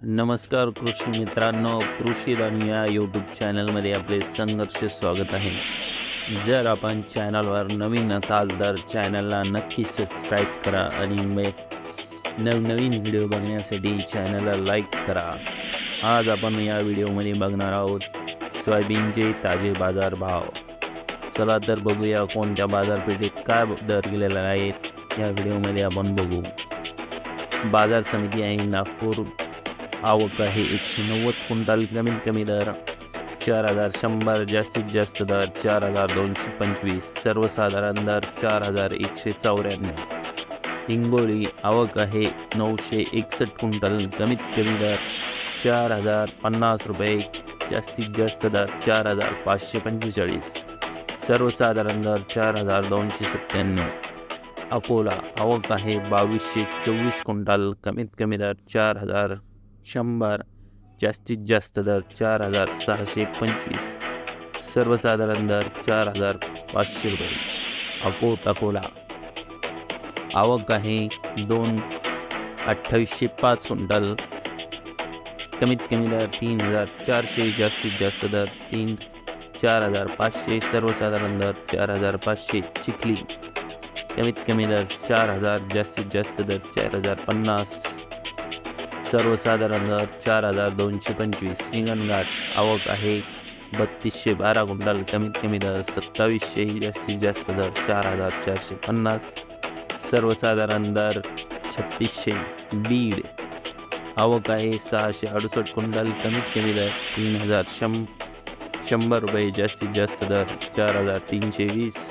नमस्कार कृषी मित्रांनो, कृषी या यूट्यूब चॅनलमध्ये आपले संघर्ष स्वागत आहे. जर आपण चॅनलवर नवीन असाल तर चॅनलला नक्की सबस्क्राईब करा आणि नवनवीन व्हिडिओ बघण्यासाठी चॅनलला लाईक करा. आज आपण या व्हिडिओमध्ये बघणार आहोत सोयाबीनचे ताजे बाज़ार भाव. चला तर बघूया कोणत्या बाजारपेठेत काय दर गेलेला आहेत या व्हिडिओमध्ये आपण बघू. बाज़ार समिती आहे नागपूर. आवक आहे. एकशे नव्वद क्विंटल कमीत कमी दर चार हजार शंभर जास्तीत जास्त दर चार हजार दोनशे पंचवीस. सर्वसाधारण दर चार हजार एकशे चौऱ्याण्णव. हिंगोली आवक आहे नऊशे एकसष्ट क्विंटल कमीत कमी दर चार हजार पन्नास रुपये. जास्तीत जास्त दर चार हजार पाचशे पंचेचाळीस. सर्वसाधारण दर चार हजार दोनशे सत्त्याण्णव. अकोला आवक आहे बावीसशे चोवीस क्विंटल कमीत कमी दर चार हजार शंभर जास्तीत जास्त दर चार हजार सहाशे पंचवीस सर्वसाधारण दर चार हजार पाचशे रुपये. अकोट अकोला. आवक आहे दोन अठ्ठावीसशे पाच क्विंटल. कमीत कमी दर तीन हजार चारशे जास्तीत जास्त दर तीन चार हजार पाचशे सर्वसाधारण दर चार हजार पाचशे चिखली. कमीत कमी दर चार हजार जास्तीत जास्त दर चार हजार पन्नास. सर्वसाधारण दर चार हजार दोनशे पंचवीस. हिंगणघाट आवक आहे बत्तीसशे बारा क्विंटल कमीत कमी दर सत्तावीसशे जास्तीत जास्त दर चार हजार चारशे पन्नास. सर्वसाधारण दर छत्तीसशे बीड आवक आहे सहाशे अडुसष्ट क्विंटल कमीत कमी दर तीन हजार शं शंभर रुपये जास्तीत जास्त दर चार हजार तीनशे वीस.